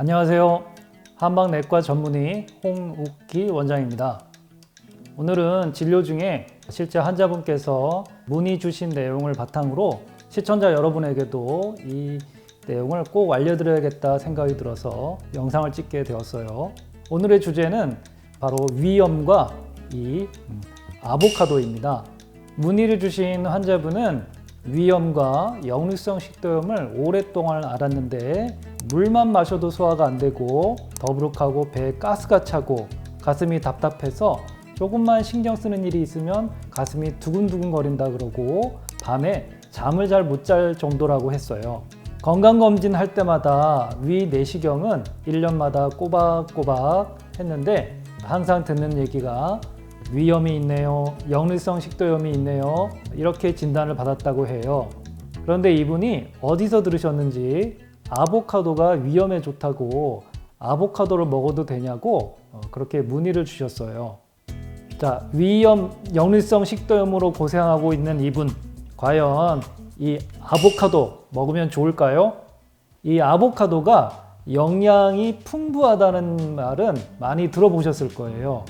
안녕하세요. 한방내과 전문의 홍욱기 원장입니다. 오늘은 진료 중에 실제 환자분께서 문의 주신 내용을 바탕으로 시청자 여러분에게도 이 내용을 꼭 알려드려야겠다 생각이 들어서 영상을 찍게 되었어요. 오늘의 주제는 바로 위염과 이 음, 아보카도입니다. 문의를 주신 환자분은 위염과 역류성 식도염을 오랫동안 앓았는데 물만 마셔도 소화가 안 되고 더부룩하고 배에 가스가 차고 가슴이 답답해서 조금만 신경 쓰는 일이 있으면 가슴이 두근두근 거린다 그러고 밤에 잠을 잘 못 잘 정도라고 했어요. 건강검진 할 때마다 위 내시경은 1년마다 꼬박꼬박 했는데 항상 듣는 얘기가 위염이 있네요. 역류성 식도염이 있네요. 이렇게 진단을 받았다고 해요. 그런데 이분이 어디서 들으셨는지 아보카도가 위염에 좋다고 아보카도를 먹어도 되냐고 어, 그렇게 문의를 주셨어요. 자, 위염, 역류성 식도염으로 고생하고 있는 이분, 과연 이 아보카도 먹으면 좋을까요? 이 아보카도가 영양이 풍부하다는 말은 많이 들어보셨을 거예요.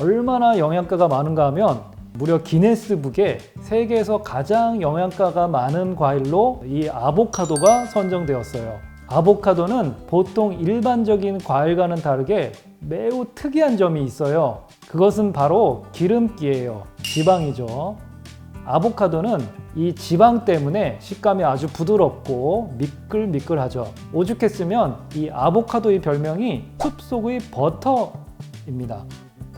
얼마나 영양가가 많은가 하면 무려 기네스북에 세계에서 가장 영양가가 많은 과일로 이 아보카도가 선정되었어요. 아보카도는 보통 일반적인 과일과는 다르게 매우 특이한 점이 있어요. 그것은 바로 기름기예요. 지방이죠. 아보카도는 이 지방 때문에 식감이 아주 부드럽고 미끌미끌하죠. 오죽했으면 이 아보카도의 별명이 숲속의 버터입니다.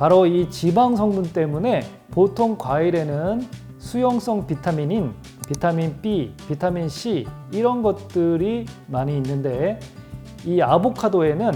바로 이 지방 성분 때문에 보통 과일에는 수용성 비타민인 비타민 B, 비타민 C 이런 것들이 많이 있는데 이 아보카도에는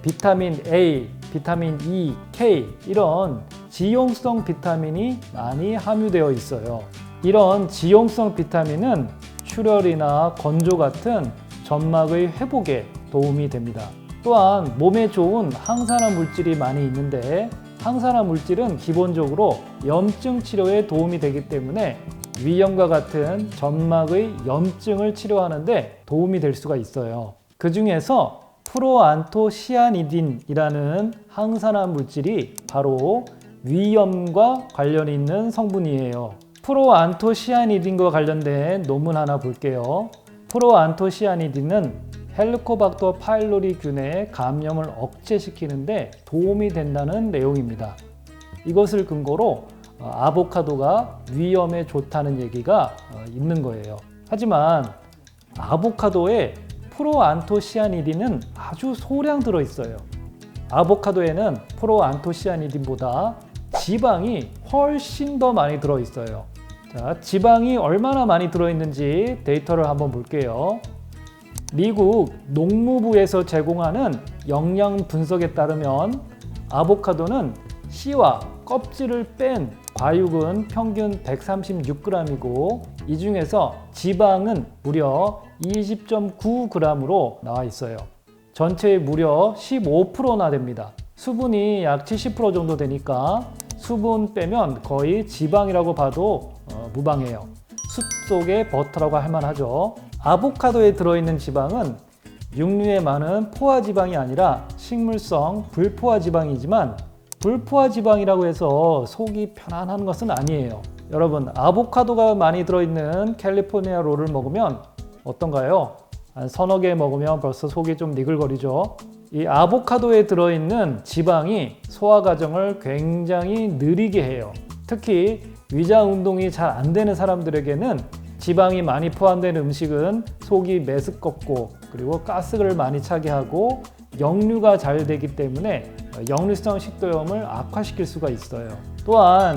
비타민 A, 비타민 E, K 이런 지용성 비타민이 많이 함유되어 있어요. 이런 지용성 비타민은 출혈이나 건조 같은 점막의 회복에 도움이 됩니다. 또한 몸에 좋은 항산화 물질이 많이 있는데 항산화 물질은 기본적으로 염증 치료에 도움이 되기 때문에 위염과 같은 점막의 염증을 치료하는데 도움이 될 수가 있어요. 그 중에서 프로안토시아니딘이라는 항산화 물질이 바로 위염과 관련이 있는 성분이에요. 프로안토시아니딘과 관련된 논문 하나 볼게요. 프로안토시아니딘은 헬리코박터 파일로리균의 감염을 억제시키는데 도움이 된다는 내용입니다. 이것을 근거로 어, 아보카도가 위염에 좋다는 얘기가 어, 있는 거예요. 하지만 아보카도에 프로안토시아니딘은 아주 소량 들어 있어요. 아보카도에는 프로안토시아니딘보다 지방이 훨씬 더 많이 들어 있어요. 자, 지방이 얼마나 많이 들어 있는지 데이터를 한번 볼게요. 미국 농무부에서 제공하는 영양 분석에 따르면 아보카도는 씨와 껍질을 뺀 과육은 평균 136g이고 이 중에서 지방은 무려 20.9g으로 나와 있어요. 전체의 무려 15%나 됩니다. 수분이 약 70% 정도 되니까 수분 빼면 거의 지방이라고 봐도 어, 무방해요. 숲 속의 버터라고 할 만하죠. 아보카도에 들어있는 지방은 육류에 많은 포화 지방이 아니라 식물성 불포화 지방이지만 불포화 지방이라고 해서 속이 편안한 것은 아니에요. 여러분, 아보카도가 많이 들어있는 캘리포니아 롤을 먹으면 어떤가요? 한 서너 개 먹으면 벌써 속이 좀 니글거리죠. 이 아보카도에 들어있는 지방이 소화 과정을 굉장히 느리게 해요. 특히 위장 운동이 잘 안 되는 사람들에게는 지방이 많이 포함된 음식은 속이 메스껍고 그리고 가스를 많이 차게 하고 역류가 잘 되기 때문에 역류성 식도염을 악화시킬 수가 있어요. 또한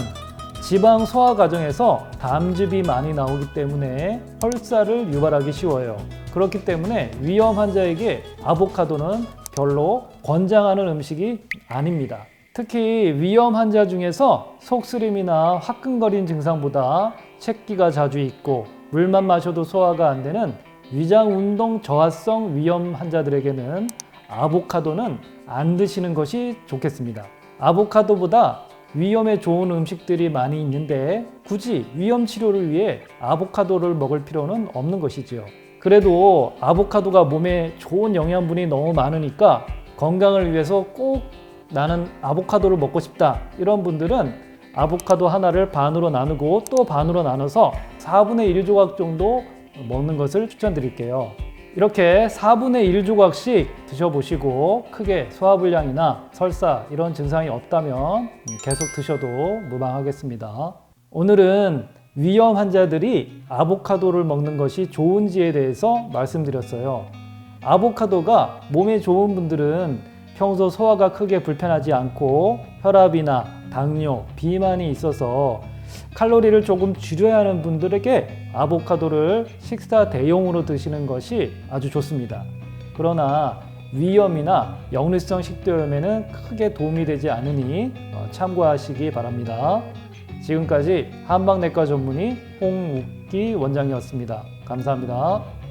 지방 소화 과정에서 담즙이 많이 나오기 때문에 헐사를 유발하기 쉬워요. 그렇기 때문에 위염 환자에게 아보카도는 별로 권장하는 음식이 아닙니다. 특히 위염 환자 중에서 속쓰림이나 화끈거리는 증상보다 체기가 자주 있고 물만 마셔도 소화가 안 되는 위장 운동 저하성 위염 환자들에게는 아보카도는 안 드시는 것이 좋겠습니다. 아보카도보다 위염에 좋은 음식들이 많이 있는데 굳이 위염 치료를 위해 아보카도를 먹을 필요는 없는 것이지요. 그래도 아보카도가 몸에 좋은 영양분이 너무 많으니까 건강을 위해서 꼭 나는 아보카도를 먹고 싶다. 이런 분들은 아보카도 하나를 반으로 나누고 또 반으로 나눠서 4분의 1조각 정도 먹는 것을 추천드릴게요. 이렇게 4분의 1조각씩 드셔보시고 크게 소화불량이나 설사 이런 증상이 없다면 계속 드셔도 무방하겠습니다. 오늘은 위염 환자들이 아보카도를 먹는 것이 좋은지에 대해서 말씀드렸어요. 아보카도가 몸에 좋은 분들은 평소 소화가 크게 불편하지 않고 혈압이나 당뇨, 비만이 있어서 칼로리를 조금 줄여야 하는 분들에게 아보카도를 식사 대용으로 드시는 것이 아주 좋습니다. 그러나 위염이나 역류성 식도염에는 크게 도움이 되지 않으니 어, 참고하시기 바랍니다. 지금까지 한방내과 전문의 홍욱기 원장이었습니다. 감사합니다.